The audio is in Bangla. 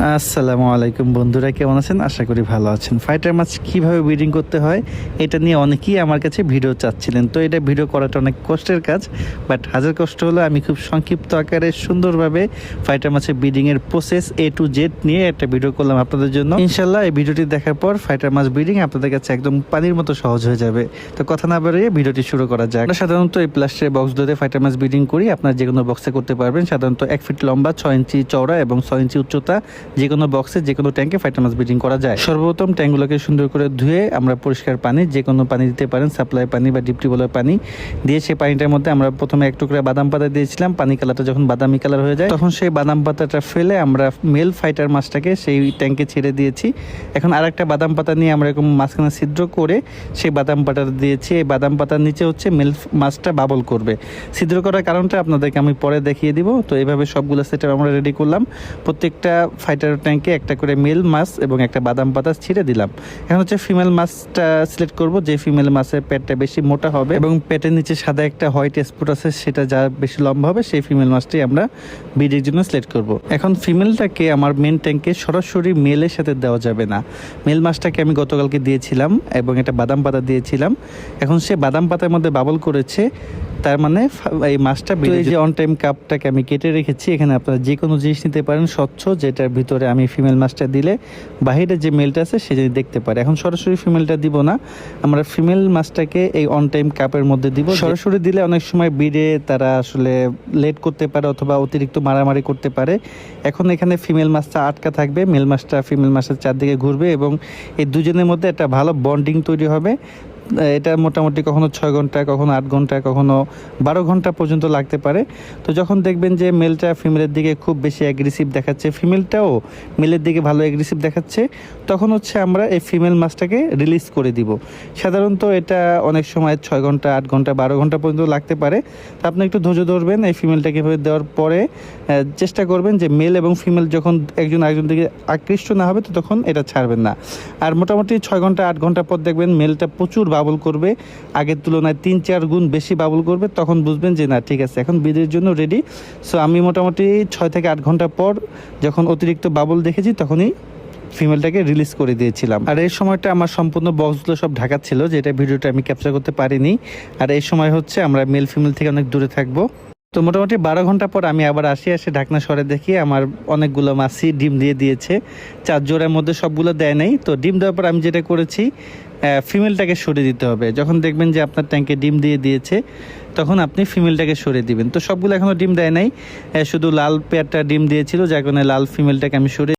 আসসালামু আলাইকুম বন্ধুরা, কেমন আছেন? আশা করি ভালো আছেন। ফাইটার মাছ কীভাবে ব্রিডিং করতে হয়, এটা নিয়ে অনেকেই আমার কাছে ভিডিও চাচ্ছিলেন। তো এটা ভিডিও করাটা অনেক কষ্টের কাজ বাট হাজার কষ্ট হলো আমি খুব সংক্ষিপ্ত আকারে সুন্দরভাবে ফাইটার মাছের ব্রিডিং এর প্রসেস এ টু জেড নিয়ে একটা ভিডিও করলাম আপনাদের জন্য। ইনশাল্লাহ এই ভিডিওটি দেখার পর ফাইটার মাছ ব্রিডিং আপনাদের কাছে একদম পানির মতো সহজ হয়ে যাবে। তো কথা না বেরিয়ে ভিডিওটি শুরু করা আমরা সাধারণত এই প্লাস্টিকের ধরে ফাইটার মাছ ব্রিডিং করি। আপনার যে কোনো বক্সে করতে পারবেন। সাধারণত এক ফিট লম্বা, ছয় ইঞ্চি চওড়া এবং ছয় ইঞ্চি উচ্চতা। যে কোনো বক্সে যে কোনো ট্যাঙ্কে ফাইটার মাছ ব্রিডিং করা যায়। সর্বপ্রথম ট্যাঙ্কগুলোকে সুন্দর করে ধুয়ে আমরা পরিষ্কার পানি যে কোনো পানি দিতে পারেন সাপ্লাই পানি বা ডিপ পানি দিয়ে সেই পানিটার মধ্যে আমরা প্রথমে এক টুকরা বাদাম পাতা দিয়েছিলাম, পানি কালারটা যখন বাদামি কালার হয়ে যায়, তখন সেই বাদাম পাতাটা ফেলে আমরা মেল ফাইটার মাছটাকে সেই ট্যাঙ্কে ছেড়ে দিয়েছি। এখন আর একটা বাদাম পাতা নিয়ে আমরা এরকম মাঝখানে ছিদ্র করে সেই বাদাম পাতাটা দিয়েছি। এই বাদাম পাতার নিচে হচ্ছে মেল মাছটা বাবল করবে। ছিদ্র করার কারণটা আপনাদেরকে আমি পরে দেখিয়ে দিব। তো এইভাবে সবগুলো সেট আমরা রেডি করলাম। প্রত্যেকটা ফাইটার ট্যাঙ্কে একটা করে মেল মাছ এবং একটা বাদাম পাতা ছিঁড়ে দিলাম। এখন হচ্ছে ফিমেল মাছটা সিলেক্ট করব, যে ফিমেল মাছের পেটটা বেশি মোটা হবে এবং পেটের নিচে সাদা একটা হোয়াইট স্পট আছে, সেটা যা বেশি লম্বা হবে, সেই ফিমেল মাছটি আমরা ব্রিডের জন্য সিলেক্ট করব। এখন ফিমেলটাকে আমার মেন ট্যাঙ্কে সরাসরি মেলের সাথে দেওয়া যাবে না। মেল মাছটাকে আমি গতকালকে দিয়েছিলাম এবং একটা বাদাম পাতা দিয়েছিলাম। এখন সে বাদাম পাতার মধ্যে বাবল করেছে তার মানে এই মাছটা এই যে অন টাইম কাপটাকে আমি কেটে রেখেছি এখানে আপনারা যে কোনো জিনিস নিতে পারেন স্বচ্ছ যেটার ভিতরে আমি ফিমেল মাছটা দিলে বাহিরে যে মেলটা আছে সে যদি দেখতে পারে। এখন সরাসরি ফিমেলটা দিব না আমরা ফিমেল মাছটাকে এই অন টাইম কাপের মধ্যে দিব। সরাসরি দিলে অনেক সময় বিড়ে তারা আসলে লেট করতে পারে অথবা অতিরিক্ত মারামারি করতে পারে। এখন এখানে ফিমেল মাছটা আটকা থাকবে মেল মাছটা ফিমেল মাছের চারদিকে ঘুরবে এবং এই দুজনের মধ্যে একটা ভালো বন্ডিং তৈরি হবে। এটা মোটামুটি কখনো ছয় ঘণ্টা কখনো আট ঘণ্টা কখনো বারো ঘণ্টা পর্যন্ত লাগতে পারে। তো যখন দেখবেন যে মেলটা ফিমেলের দিকে খুব বেশি অ্যাগ্রেসিভ দেখাচ্ছে ফিমেলটাও মেলের দিকে ভালো অ্যাগ্রেসিভ দেখাচ্ছে, তখন হচ্ছে আমরা এই ফিমেল মাছটাকে রিলিজ করে দিব। সাধারণত এটা অনেক সময় ছয় ঘণ্টা, আট ঘণ্টা, বারো ঘণ্টা পর্যন্ত লাগতে পারে। তো আপনি একটু ধৈর্য ধরবেন এই ফিমেলটাকে এভাবে দেওয়ার পরে চেষ্টা করবেন যে মেল এবং ফিমেল যখন একজন আরেকজন দিকে আকৃষ্ট না হবে, তো তখন এটা ছাড়বেন না। আর মোটামুটি ছয় ঘণ্টা, আট ঘণ্টা পর দেখবেন মেলটা প্রচুর বাবল করবে, আগের তুলনায় তিন, চার গুণ বেশি বাবল করবে, তখন বুঝবেন যে না, ঠিক আছে, এখন বিদের জন্য রেডি সো আমি মোটামুটি ছয় থেকে আট ঘণ্টা পর যখন অতিরিক্ত বাবল দেখেছি, তখনই ফিমেলটাকে রিলিজ করে দিয়েছিলাম। আর এই সময়টা আমার সম্পূর্ণ বক্সগুলো সব ঢাকা ছিল, যেটা ভিডিওটা আমি ক্যাপচার করতে পারিনি। আর এই সময় হচ্ছে আমরা মেল ফিমেল থেকে অনেক দূরে থাকব। তো মোটামুটি বারো ঘণ্টা পর আমি আবার আসি আসে ঢাকনা সরে দেখি আমার অনেকগুলো মাছি ডিম দিয়ে দিয়েছে। চার জোড়ার মধ্যে সবগুলো দেয় নাই, তো ডিম দেওয়ার পর আমি যেটা করেছি ফিমেলটাকে সরিয়ে দিতে হবে। যখন দেখবেন যে আপনার ট্যাঙ্কে ডিম দিয়ে দিয়েছে, তখন আপনি ফিমেলটাকে সরিয়ে দিবেন। তো সবগুলো এখনও ডিম দেয় নাই শুধু লাল পেয়ারটা ডিম দিয়েছিল, যার কারণে লাল ফিমেলটাকে আমি সরিয়ে